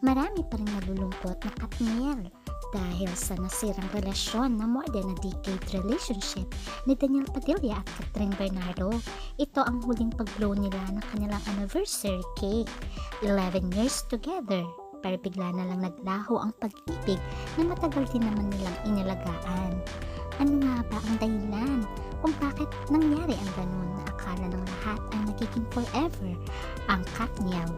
Marami pa rin nalulungkot na Katniel dahil sa nasirang relasyon na more than a decade relationship ni Daniel Padilla at Catherine Bernardo. Ito ang huling pag-blow nila ng kanilang anniversary cake. 11 years together. Pero bigla na lang naglaho ang pag-ibig na matagal din naman nilang inilagaan. Ano nga ba ang dahilan kung bakit nangyari ang ganun na akala ng lahat ay magiging forever ang Katniel?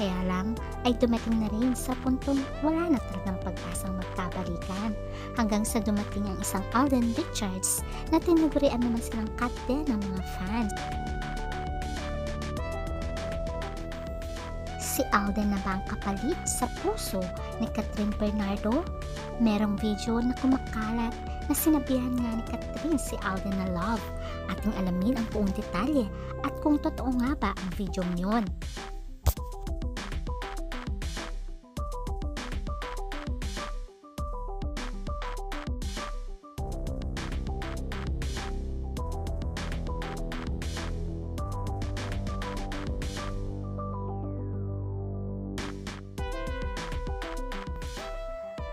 Kaya lang ay dumating na rin sa puntong wala na talagang pag-asang magkabalikan hanggang sa dumating ang isang Alden Richards na tinugurian naman silang cut din ng mga fans. Si Alden na ba ang kapalit sa puso ni Catherine Bernardo? Merong video na kumakalat na sinabihan nga ni Catherine si Alden na love ating alamin ang buong detalye at kung totoo nga ba ang video yon.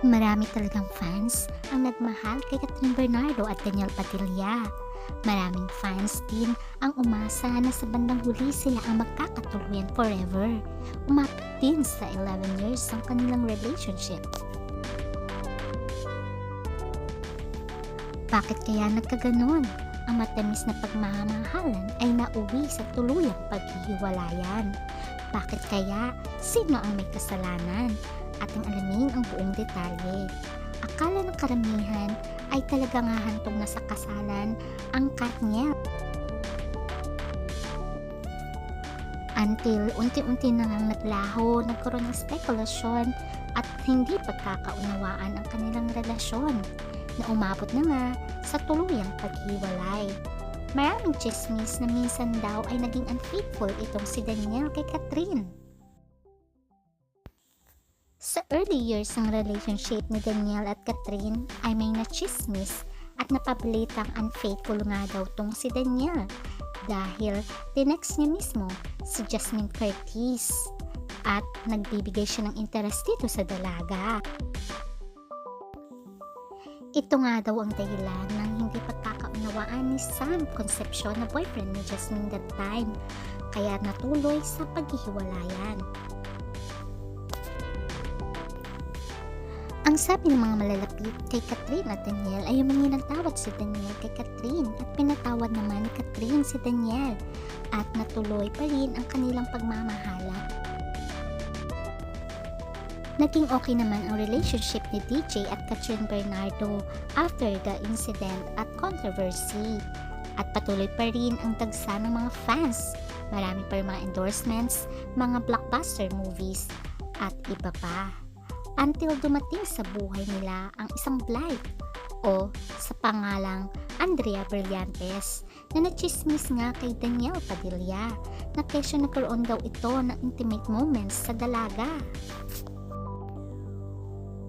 Marami talagang fans ang nagmahal kay Catherine Bernardo at Daniel Padilla. Maraming fans din ang umasa na sa bandang huli sila ang magkakatuluyan forever. Umapit din sa 11 years ang kanilang relationship. Bakit kaya nagkaganon? Ang matamis na pagmamahalan ay nauwi sa tuluyang paghihiwalayan. Bakit kaya? Sino ang may kasalanan? Ating alamin ang buong detalye. Akala ng karamihan ay talaga nga hantong na sa kasalan ang Katniel. Until unti-unti na ngang naglaho, nagkaroon ng spekulasyon at hindi pagkakaunawaan ang kanilang relasyon na umabot na nga sa tuluyang paghiwalay. Maraming chismis na minsan daw ay naging unfaithful itong si Daniel kay Catherine. Sa early years ng relationship ni Daniel at Catherine ay may nachismis at napabalitang unfaithful nga daw tong si Daniel dahil tinext niya mismo si Jasmine Curtis at nagbibigay siya ng interest dito sa dalaga. Ito nga daw ang dahilan ng hindi pagkakaunawaan ni Sam Concepcion na boyfriend ni Jasmine that time kaya natuloy sa paghihiwalayan. Ang sabi ng mga malalapit kay Catherine at Daniel ay humingi ng tawad si Daniel kay Catherine at pinatawad naman ni Catherine si Daniel at natuloy pa rin ang kanilang pagmamahala. Naging okay naman ang relationship ni DJ at Catherine Bernardo after the incident at controversy. At patuloy pa rin ang dagsa ng mga fans. Marami pa rin mga endorsements, mga blockbuster movies, at iba pa until dumating sa buhay nila ang isang blight o sa pangalang Andrea Brillantes na nachismis nga kay Daniel Padilla na kesyo nagkaroon daw ito ng intimate moments sa dalaga.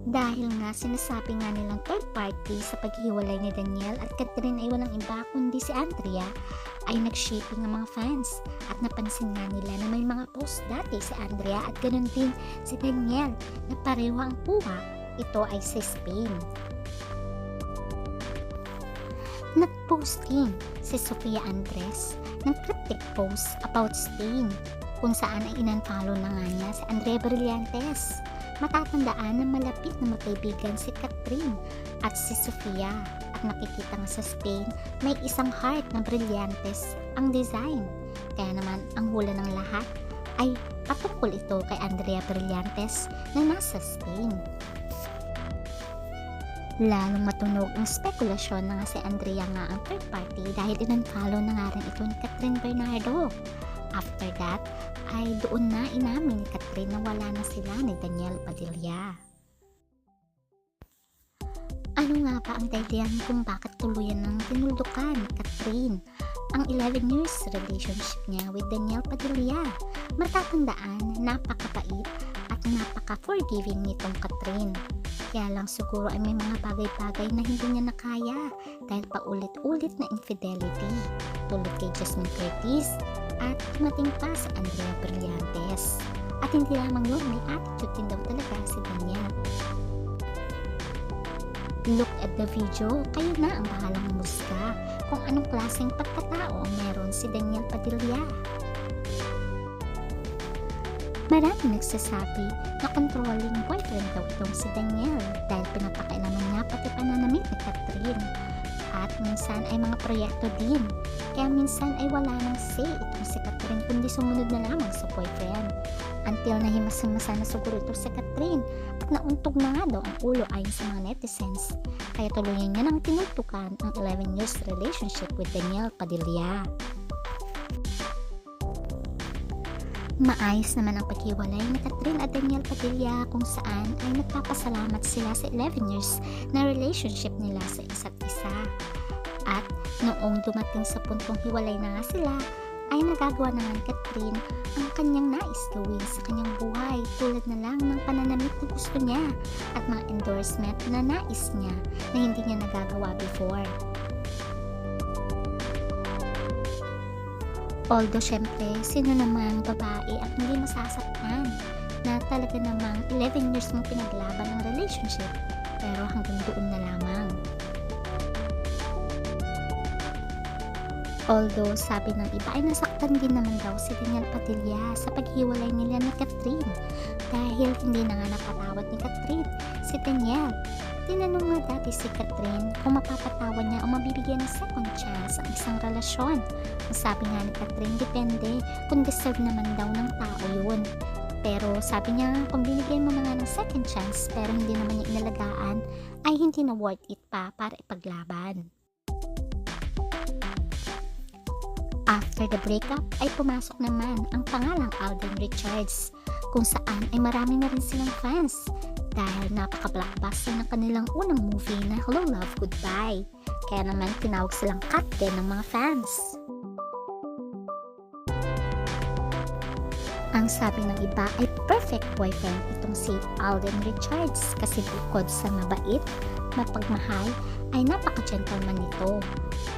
Dahil nga sinasabi nga nilang third party sa paghiwalay ni Daniel at Catherine ay walang iba kundi si Andrea ay nag-shipping ng mga fans at napansin nga nila na may mga post dati si Andrea at ganun din si Daniel na pareho ang puwa. Ito ay sa Spain. Nag-post din si Sofia Andres ng cryptic post about Spain kung saan ay inunfollow na nga niya si Andrea Brillantes. Matatandaan na malapit na magkaibigan si Catherine at si Sofia at nakikita nga sa Spain may isang heart na brilyantes ang design. Kaya naman ang hula ng lahat ay patungkol ito kay Andrea Brillantes na nasa Spain. Lalong matunog ang spekulasyon na nga si Andrea nga ang third party dahil inunfollow na nga rin ito ni Catherine Bernardo. After that, ay doon na inamin ni Catherine na wala na sila ni Daniel Padilla. Ano nga ba ang dahilan kung bakit tuluyan ng tinuldukan ni Catherine ang 11 years relationship niya with Daniel Padilla? Matatandaan, napakapait at napaka-forgiving nitong Catherine. Kaya lang siguro ay may mga bagay-bagay na hindi niya nakaya dahil paulit-ulit na infidelity tulad kay Jasmine Curtis at dumating pa sa Andrea Brillantes. At hindi lamang yun, may attitude din daw talaga si Daniel. Look at the video, kayo na ang bahalang musga kung anong klaseng pagkatao meron si Daniel Padilla. Marami nagsasabi na controlling boyfriend daw itong si Daniel dahil pinapakailaman niya pati pananamit ni Catherine. At minsan ay mga proyekto din. Kaya minsan ay wala nang say itong si Catherine kundi sumunod na lamang sa boyfriend. Until nahimas-himasa na siguro ito si Catherine at nauntog na nga daw ang ulo ayon sa mga netizens. Kaya tuluyan niya nang tinutukan ang 11 years relationship with Daniel Padilla. Maayos naman ang paghiwalay ni Catherine at Daniel Padilla kung saan ay nagpapasalamat sila sa 11 years na relationship nila sa isa't isa. At noong dumating sa puntong hiwalay na nga sila, ay nagagawa na ni Catherine ang kanyang nais gawin sa kanyang buhay tulad na lang ng pananamit na gusto niya at mga endorsement na nais niya na hindi niya nagagawa before. Although syempre, sino namang babae ang hindi masasaktan na talaga namang 11 years mong pinaglaban ang relationship pero hanggang doon na lamang. Although sabi ng iba ay nasaktan din naman daw si Daniel Padilla sa paghiwalay nila ni Catherine dahil hindi na nga napatawad ni Catherine si Daniel. Tinanong nga dati si Catherine kung mapapatawad niya o mabibigyan ng second chance ang isang relasyon. Ang sabi nga ni Catherine, depende kung deserve naman daw ng tao yun. Pero sabi niya kung binigyan mo nga ng second chance pero hindi naman niya inalagaan, ay hindi na worth it pa para ipaglaban. After the breakup ay pumasok naman ang pangalang Alden Richards kung saan ay marami na rin silang fans dahil napaka-blockbuster ng kanilang unang movie na Hello Love Goodbye. Kaya naman tinawag silang cut din ng mga fans. Ang sabi ng iba ay perfect boyfriend itong si Alden Richards kasi bukod sa mabait, mapagmahal, ay napaka-gentleman nito.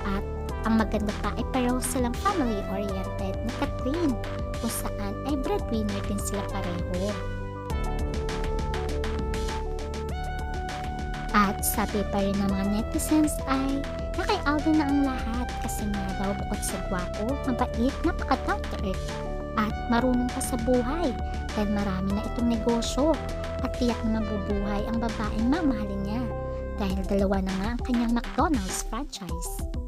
At ang maganda pa ay pareho silang family-oriented ni Catherine kung saan ay breadwinner din sila pareho. At sabi pa rin ng mga netizens ay na kay Alden na ang lahat kasi nga daw bukod sa gwapo, mabait, napaka-down to earth at marunong pa sa buhay dahil marami na itong negosyo at tiyak na mabubuhay ang babaeng mamahalin niya dahil dalawa na nga ang kanyang McDonald's franchise.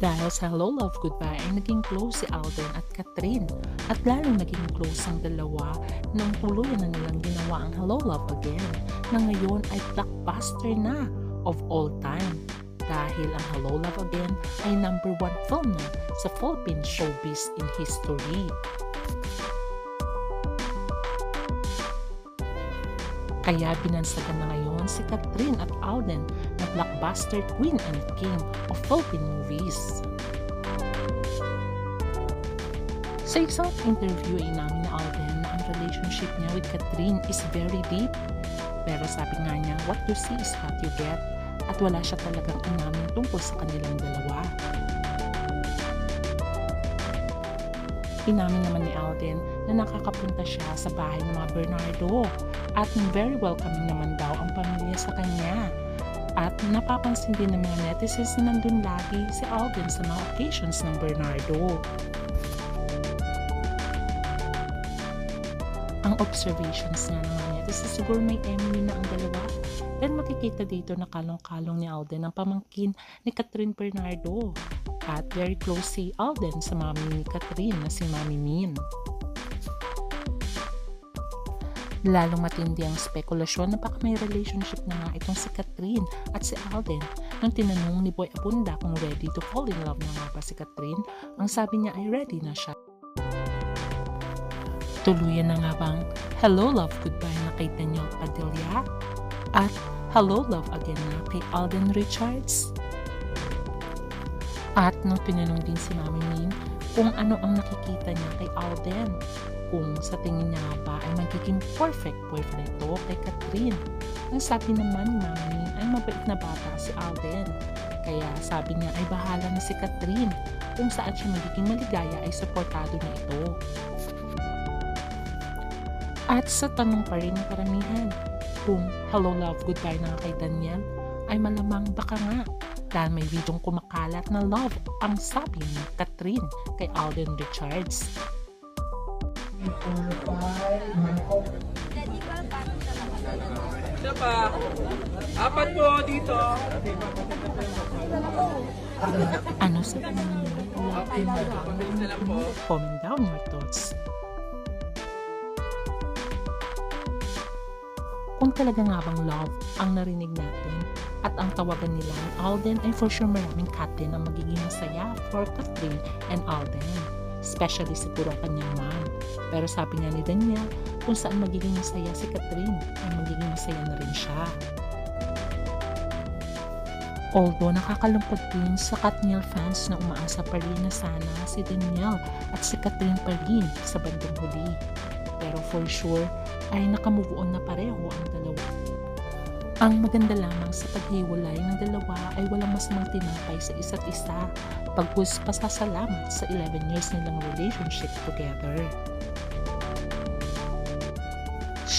Dahil sa Hello Love Goodbye ay naging close si Alden at Catherine at lalong naging close ang dalawa nang tuluyan na nilang ginawa ang Hello Love Again na ngayon ay blockbuster na of all time dahil ang Hello Love Again ay number one film na sa Philippine showbiz in history. Kaya binansagan na ngayon si Catherine at Alden blockbuster queen and king of Philippine movies. Sa isang interview ay inamin ni Alden na ang relationship niya with Catherine is very deep. Pero sabi nga niya, what you see is what you get. At wala siya talagang inamin tungkol sa kanilang dalawa. Inamin naman ni Alden na nakakapunta siya sa bahay ng mga Bernardo at very welcoming naman daw ang pamilya sa kanya. At napapansin din ng mga netizens na nandun lagi si Alden sa mga occasions ng Bernardo. Ang observations nga ng mga netizens siguro may Emily na ang dalawa. Then makikita dito na kalong-kalong ni Alden ang pamangkin ni Catherine Bernardo. At very close si Alden sa mami ni Catherine na si Mami Min. Lalong matindi ang spekulasyon na baka may relationship na nga itong si Catherine at si Alden. Nang tinanong ni Boy Abunda kung ready to fall in love na nga ba si Catherine, ang sabi niya ay ready na siya. Tuluyan na nga bang Hello Love Goodbye na kay Daniel Padilla at Hello Love Again na kay Alden Richards? At nung tinanong din si Mami Min kung ano ang nakikita niya kay Alden, kung sa tingin niya ba ay magiging perfect boyfriend ito kay Catherine. Ang sabi naman ni Mami ay mabait na bata si Alden. Kaya sabi niya ay bahala na si Catherine kung saan siya magiging maligaya ay suportado niya ito. At sa tanong pa rin ng karamihan, kung hello love goodbye na kay Daniel, ay malamang baka nga dahil may videong kumakalat na love ang sabi ni Catherine kay Alden Richards. Isa pa. Apat po dito. Ano sa. Comment down your thoughts. Kung talaga nga bang love ang narinig natin at ang tawagan nila ni Alden ay for sure maraming Katin ang magiging masaya for Catherine and Alden. Especially siguro ang kanyang mom. Pero sabi nga ni Daniel, kung saan magiging masaya si Catherine, ay magiging masaya na rin siya. Although nakakalungkot din sa Katniel fans na umaasa pa rin na sana si Daniel at si Catherine pa rin sa bandang huli. Pero for sure ay nakamove on na pareho ang dalawa. Ang maganda lamang sa paghiwalay ng dalawa ay walang masamang tinapay sa isa't isa pagpus pasasalamat sa 11 years nilang relationship together.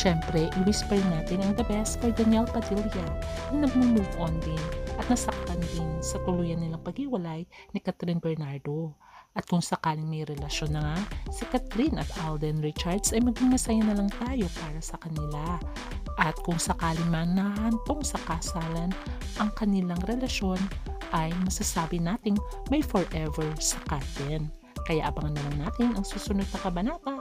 Siyempre, i-whisper natin ang the best for Daniel Padilla na nag-move on din at nasaktan din sa tuluyan nilang paghiwalay ni Catherine Bernardo. At kung sakaling may relasyon na nga, si Catherine at Alden Richards ay maging masaya na lang tayo para sa kanila. At kung sakaling man nahantong sa kasalan ang kanilang relasyon, ay masasabi nating may forever sa katin. Kaya abangan na lang natin ang susunod na kabanata.